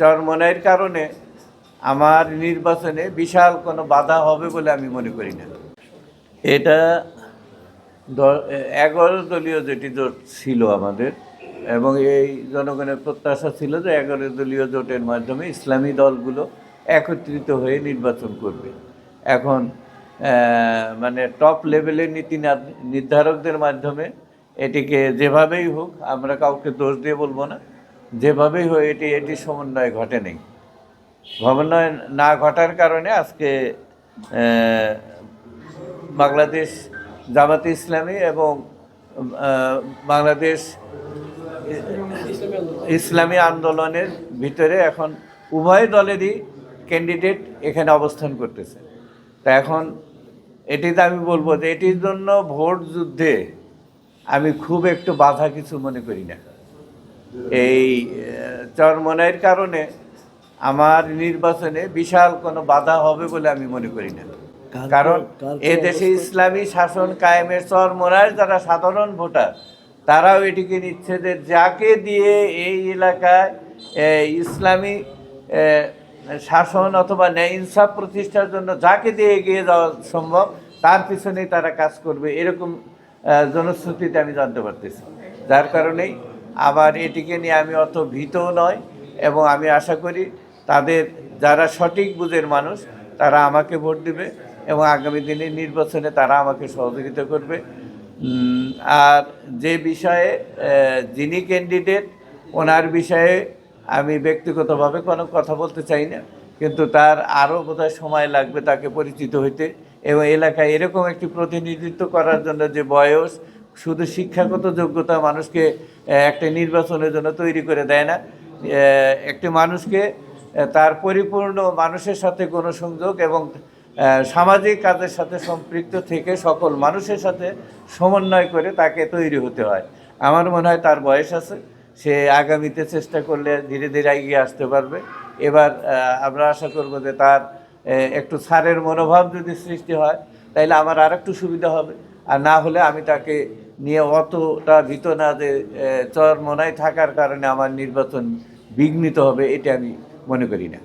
চরমনের কারণে আমার নির্বাচনে বিশাল কোনো বাধা হবে বলে আমি মনে করি না। এটা এগারো দলীয় যেটি জোট ছিল আমাদের এবং এই জনগণের প্রত্যাশা ছিল যে এগারো দলীয় জোটের মাধ্যমে ইসলামী দলগুলো একত্রিত হয়ে নির্বাচন করবে। এখন মানে টপ লেভেলের নীতি নির্ধারকদের মাধ্যমে এটিকে যেভাবেই হোক আমরা কাউকে দোষ দিয়ে বলব না। যেভাবেই হোক, এটি এটি সমন্বয় ঘটে নেই সমন্বয় না ঘটার কারণে আজকে বাংলাদেশ জামাতে ইসলামী এবং বাংলাদেশ ইসলামী আন্দোলনের ভিতরে এখন উভয় দলেরই ক্যান্ডিডেট এখানে অবস্থান করতেছে। তা এখন এটিতে আমি বলব যে এটির জন্য ভোট যুদ্ধে আমি খুব একটু বাধা কিছু মনে করি না। এই চরমনাইয়ের কারণে আমার নির্বাচনে বিশাল কোনো বাধা হবে বলে আমি মনে করি না। কারণ কার- এ দেশে ইসলামী শাসন কায়েমের চরমনায় যারা সাধারণ ভোটার তারাও এটিকে নিচ্ছে যে যাকে দিয়ে এই এলাকায় ইসলামী শাসন অথবা ন্যায় ইনসাফ প্রতিষ্ঠার জন্য যাকে দিয়ে এগিয়ে যাওয়া সম্ভব তার পিছনেই তারা কাজ করবে এরকম জনশ্রুতিতে আমি জানতে পারতেছি। যার কারণেই আবার এটিকে নিয়ে আমি অত ভীতও নয় এবং আমি আশা করি তাদের যারা সঠিক বুঝের মানুষ, তারা আমাকে ভোট দিবে এবং আগামী দিনের নির্বাচনে তারা আমাকে সহযোগিতা করবে। আর যে বিষয়ে যিনি ক্যান্ডিডেট ওনার বিষয়ে আমি ব্যক্তিগতভাবে কোনো কথা বলতে চাই না, কিন্তু তার আরও বোধহয় সময় লাগবে তাকে পরিচিত হইতে এবং এলাকায় এরকম একটি প্রতিনিধিত্ব করার জন্য যে বয়স শুধু শিক্ষাগত যোগ্যতা মানুষকে একটা নির্বাচনের জন্য তৈরি করে দেয় না। একটি মানুষকে তার পরিপূর্ণ মানুষের সাথে গণসংযোগ এবং সামাজিক কাজের সাথে সম্পৃক্ত থেকে সকল মানুষের সাথে সমন্বয় করে তাকে তৈরি হতে হয়। আমার মনে হয় তার বয়স আছে। সে আগামীতে চেষ্টা করলে ধীরে ধীরে এগিয়ে আসতে পারবে। এবার আমরা আশা করব যে তার একটু ছাড়ের মনোভাব যদি সৃষ্টি হয়, তাইলে আমার আর একটু সুবিধা হবে। আর না হলে আমি তাকে নিয়ে অতটা ভীত না যে চরমনায় থাকার কারণে আমার নির্বাচন বিঘ্নিত হবে, এটা আমি মনে করি না।